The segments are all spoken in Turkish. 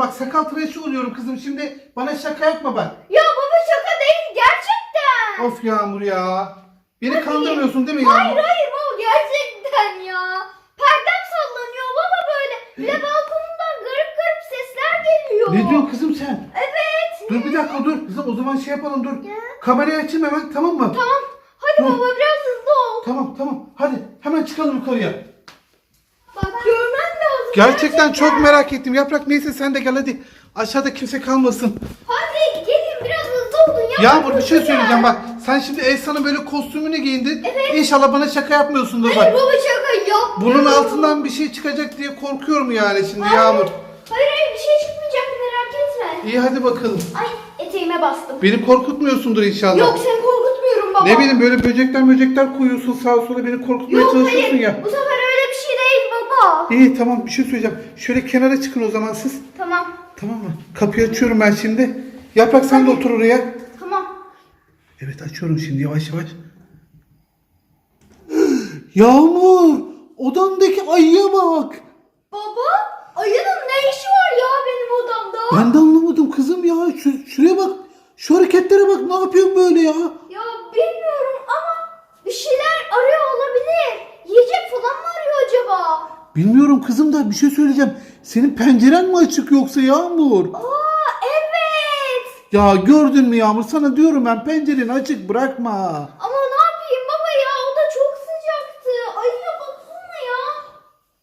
sakal tıraşı oluyorum kızım. Şimdi bana şaka yapma bak. Ya baba şaka değil gerçekten. Of Yağmur ya. Beni kandırmıyorsun değil mi Yağmur? Hayır hayır baba gerçekten ya. Perdem sallanıyor baba böyle. Bir de balkonumdan garip garip sesler geliyor. Ne diyorsun kızım sen? Evet. Dur bir dakika dur. Kızım o zaman şey yapalım dur. Kamerayı açayım hemen tamam mı? Tamam. Hadi Dur. baba biraz hızlı ol. Tamam tamam. Hadi hemen çıkalım yukarıya. Gerçekten çok merak ettim. Yaprak neyse sen de gel hadi. Aşağıda kimse kalmasın. Hadi gelin biraz hızlı olun ya. Yağmur bir şey söyleyeceğim bak. Sen şimdi Elsa'nın böyle kostümünü giyindin. İnşallah bana şaka yapmıyorsundur Hayır bak. baba şaka yok. Bunun altından bir şey çıkacak diye korkuyorum yani şimdi Hayır. Yağmur. Hayır hayır bir şey çıkmayacak merak etme. İyi hadi bakalım. Ay eteğime bastım. Beni korkutmuyorsundur inşallah. Yok seni korkutmuyorum baba. Ne bileyim böyle böcekler böcekler koyuyorsun sağa sola beni korkutmaya Yok çalışıyorsun hayır ya. bu sefer öyle İyi tamam bir şey söyleyeceğim. Şöyle kenara çıkın o zaman siz. Tamam Tamam mı? Kapıyı açıyorum ben şimdi. Yaprak sen de otur oraya. tamam. Evet açıyorum şimdi yavaş yavaş. Yağmur! Odamdaki ayıya bak. Baba ayının ne işi var ya benim odamda? Ben de anlamadım kızım ya. Şu, şuraya bak. Şu hareketlere bak. Ne yapıyorsun böyle ya? Ya bilmiyorum ama bir şeyler arıyor olabilir. Yiyecek falan mı arıyor acaba? Bilmiyorum kızım da bir şey söyleyeceğim. Senin penceren mi açık yoksa Yağmur? Aa evet. Ya gördün mü Yağmur? Sana diyorum ben pencereni açık bırakma. Ama ne yapayım baba ya o da çok sıcaktı. Ayıya baksana ya.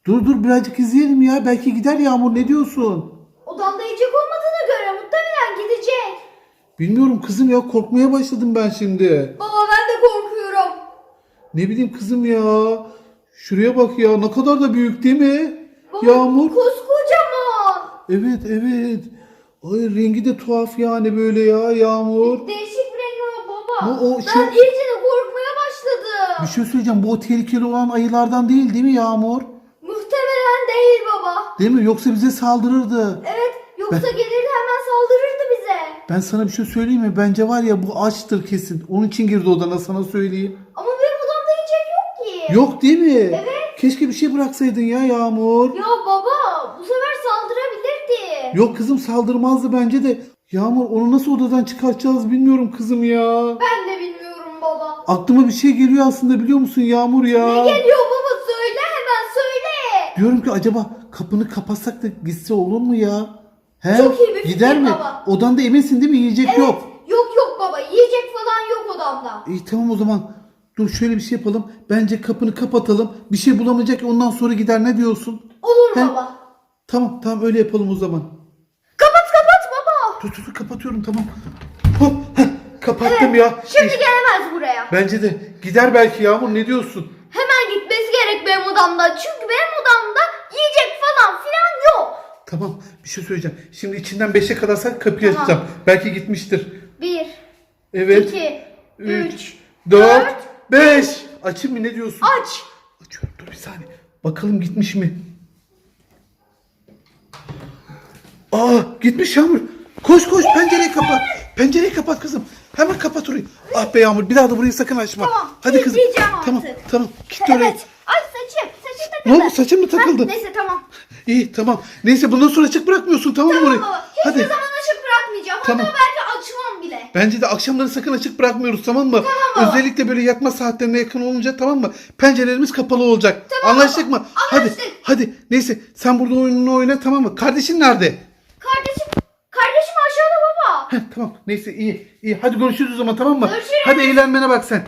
Dur dur birazcık izleyelim ya. Belki gider Yağmur. Ne diyorsun? Odamda yiyecek olmadığına göre muhtemelen gidecek. Bilmiyorum kızım ya. Korkmaya başladım ben şimdi. Baba ben de korkuyorum. Ne bileyim kızım ya. Şuraya bak ya. Ne kadar da büyük değil mi? Baba, Yağmur. Koskocaman. Evet evet. Ay rengi de tuhaf yani böyle ya Yağmur. Değişik bir rengi var baba. Bu o ben şey- iyice de korkmaya başladım. Bir şey söyleyeceğim. Bu o tehlikeli olan ayılardan değil değil mi Yağmur? Muhtemelen değil baba. Değil mi? Yoksa bize saldırırdı. Evet yoksa gelirdi hemen saldırırdı bize. Ben sana bir şey söyleyeyim mi? Bence var ya bu açtır kesin. Onun için girdi odana sana söyleyeyim. Ama yok değil mi? Evet. Keşke bir şey bıraksaydın ya Yağmur. Ya baba bu sefer saldırabilirdi. Yok kızım saldırmazdı bence de. Yağmur onu nasıl odadan çıkartacağız bilmiyorum kızım ya. Ben de bilmiyorum baba. Aklıma bir şey geliyor aslında biliyor musun Yağmur ya? Ne geliyor baba söyle hemen söyle. Diyorum ki acaba kapını kapatsak da gitse olur mu ya? He? Çok iyi bir fikir Gider mi? baba. Odanda eminsin değil mi? Yiyecek yok. Yok yok baba yiyecek falan yok odamda. İyi tamam o zaman. Dur şöyle bir şey yapalım. Bence kapını kapatalım. Bir şey bulamayacak ondan sonra gider ne diyorsun? Olur He? baba. Tamam tamam öyle yapalım o zaman. Kapat kapat baba. Dur dur dur kapatıyorum tamam. Hop, heh, kapattım ya. Şimdi İyi. gelemez buraya. Bence de gider belki Yağmur ne diyorsun? Hemen gitmesi gerek benim odamda. Çünkü benim odamda yiyecek falan filan yok. Tamam bir şey söyleyeceğim. Şimdi içinden 5'e kadar say kapıyı Tamam. açacağım. Belki gitmiştir. Bir, Evet. iki, 3, üç, 4, dört, 5. Açayım mı ne diyorsun? aç. Açıyorum dur bir saniye. Bakalım gitmiş mi? Aa gitmiş Yağmur. Koş koş pencereyi kapat. Pencereyi kapat kızım. Hemen kapat orayı. Ah be Yağmur bir daha da burayı sakın açma. Tamam, Hadi kızım. artık. Tamam tamam. Gitti oraya. Evet. Ay saçım. Saçım Ne takıldı. oldu saçın mı takıldı? Heh, neyse tamam. İyi tamam. Neyse bundan sonra açık bırakmıyorsun tamam mı Tamam orayı? baba. Hiçbir Hadi. zaman açık bırakmayacağım. Tamam. Hatta belki açmam. Bence de akşamları sakın açık bırakmıyoruz tamam mı? baba. Özellikle böyle yatma saatlerine yakın olunca tamam mı? Pencerelerimiz kapalı olacak. Anlaştık mı? Anlaştık. Hadi hadi neyse sen burada oyununu oyna tamam mı? Kardeşin nerede? Kardeşim, kardeşim aşağıda baba. Heh, tamam neyse iyi iyi hadi görüşürüz o zaman tamam mı? Görüşürüz. Hadi eğlenmene bak sen.